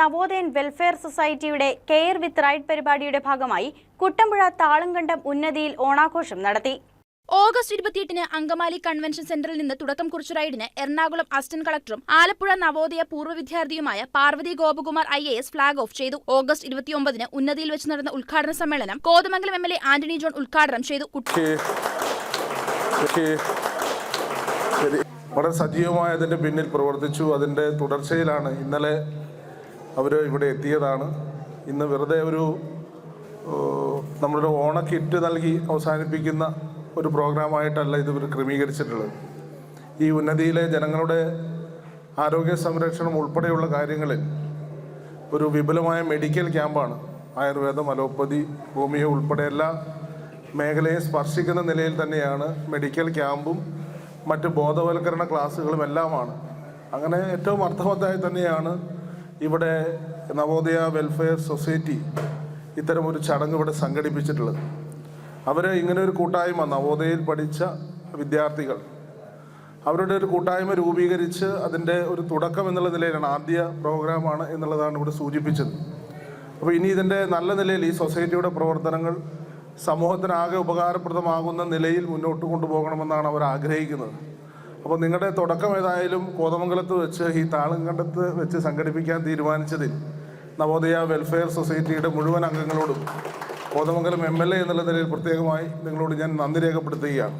നവോദയൻ welfare സൊസൈറ്റിയുടെ care with ride പരിപാടിയുടെ ഭാഗമായി കുട്ടമ്പുഴ താളുംകണ്ടം ഉന്നതിയിൽ ഓണാഘോഷം നടത്തി. ഓഗസ്റ്റ് ഇരുപത്തിയെട്ടിന് അങ്കമാലി കൺവെൻഷൻ സെന്ററിൽ നിന്ന് തുടക്കം കുറിച്ച റൈഡിന് എറണാകുളം അസിസ്റ്റന്റ് കളക്ടറും ആലപ്പുഴ നവോദയ പൂർവ വിദ്യാർത്ഥിയുമായ Parvathy Gopakumar I A S flag off ചെയ്തു. ഓഗസ്റ്റ് ഇരുപത്തിയൊമ്പതിന് ഉന്നതിയിൽ വെച്ച് നടന്ന ഉദ്ഘാടന സമ്മേളനം Kothamangalam M L A Antony John ഉദ്ഘാടനം ചെയ്തു. വളരെ സജീവമായ അതിന്റെ പിന്നിൽ പ്രവർത്തിച്ചു. അതിന്റെ തുടർച്ചയിലാണ് ഇന്നലെ അവർ ഇവിടെ എത്തിയതാണ്. ഇന്ന് വെറുതെ ഒരു നമ്മളൊരു ഓണ കിറ്റ് നൽകി അവസാനിപ്പിക്കുന്ന ഒരു പ്രോഗ്രാമായിട്ടല്ല ഇത് ക്രമീകരിച്ചിട്ടുള്ളത്. ഈ ഉന്നതിയിലെ ജനങ്ങളുടെ ആരോഗ്യ സംരക്ഷണം ഉൾപ്പെടെയുള്ള കാര്യങ്ങളിൽ ഒരു വിപുലമായ മെഡിക്കൽ ക്യാമ്പാണ് ആയുർവേദം അലോപ്പതി ഹോമിയോ ഉൾപ്പെടെ എല്ലാ മേഖലയെ സ്പർശിക്കുന്ന നിലയിൽ തന്നെയാണ് മെഡിക്കൽ ക്യാമ്പും മറ്റ് ബോധവൽക്കരണ ക്ലാസ്സുകളും എല്ലാമാണ്. അങ്ങനെ ഏറ്റവും അർത്ഥവത്തായി തന്നെയാണ് ഇവിടെ നവോദയ വെൽഫെയർ സൊസൈറ്റി ഇത്തരം ഒരു ചടങ്ങ് ഇവിടെ സംഘടിപ്പിച്ചിട്ടുള്ളത്. അവർ ഇങ്ങനെ ഒരു കൂട്ടായ്മ നവോദയയിൽ പഠിച്ച വിദ്യാർത്ഥികൾ അവരുടെ ഒരു കൂട്ടായ്മ രൂപീകരിച്ച് അതിന്റെ ഒരു തുടക്കം എന്നുള്ള നിലയിലാണ് ആദ്യ പ്രോഗ്രാമാണ് എന്നുള്ളതാണ് ഇവിടെ സൂചിപ്പിച്ചത്. അപ്പോൾ ഇനി ഇതിന്റെ നല്ല നിലയിൽ ഈ സൊസൈറ്റിയുടെ പ്രവർത്തനങ്ങൾ സമൂഹത്തിനാകെ ഉപകാരപ്രദമാകുന്ന നിലയിൽ മുന്നോട്ട് കൊണ്ടുപോകണമെന്നാണ് അവർ ആഗ്രഹിക്കുന്നത്. അപ്പോൾ നിങ്ങളുടെ തുടക്കം ഏതായാലും കോതമംഗലത്ത് വെച്ച് ഈ താളങ്കണ്ടത്ത് വെച്ച് സംഘടിപ്പിക്കാൻ തീരുമാനിച്ചതിൽ നവോദയ വെൽഫെയർ സൊസൈറ്റിയുടെ മുഴുവൻ അംഗങ്ങളോടും കോതമംഗലം എം എൽ എ എന്നുള്ള നിലയിൽ പ്രത്യേകമായി നിങ്ങളോട് ഞാൻ നന്ദി രേഖപ്പെടുത്തുകയാണ്.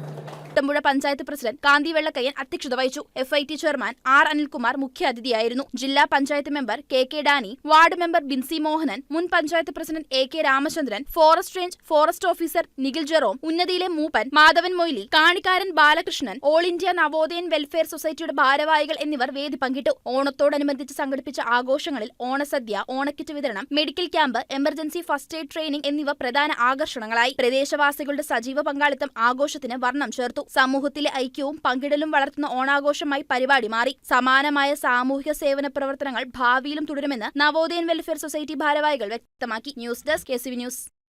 കുട്ടമ്പുഴ പഞ്ചായത്ത് പ്രസിഡന്റ് കാന്തി വെള്ളക്കയ്യൻ അധ്യക്ഷത വഹിച്ചു. F I T chairman R Anilkumar മുഖ്യാതിഥിയായിരുന്നു ജില്ലാ panchayat member K K Dani ward member Binsi Mohanan മുൻ panchayat president A K Ramachandran forest range forest officer Nikhil Jerome ഉന്നതിയിലെ മൂപ്പൻ Madhavan Moily കാണിക്കാരൻ Balakrishnan all India Navodayan welfare സൊസൈറ്റിയുടെ ഭാരവാഹികൾ എന്നിവർ വേദി പങ്കിട്ടു. ഓണത്തോടനുബന്ധിച്ച് സംഘടിപ്പിച്ച ആഘോഷങ്ങളിൽ ഓണസദ്യ ഓണക്കിറ്റ് വിതരണം medical camp emergency first aid training എന്നിവ പ്രധാന ആകർഷണങ്ങളായി. പ്രദേശവാസികളുടെ സജീവ പങ്കാളിത്തം ആഘോഷത്തിന് വർണം ചേർത്തു. സമൂഹത്തിലെ ഐക്യവും പങ്കിടലും വളർത്തുന്ന ഓണാഘോഷമായി പരിപാടി മാറി. സമാനമായ സാമൂഹിക സേവന പ്രവർത്തനങ്ങൾ ഭാവിയിലും തുടരുമെന്ന് നവോദയൻ വെൽഫെയർ സൊസൈറ്റി ഭാരവാഹികൾ വ്യക്തമാക്കി. News desk K news.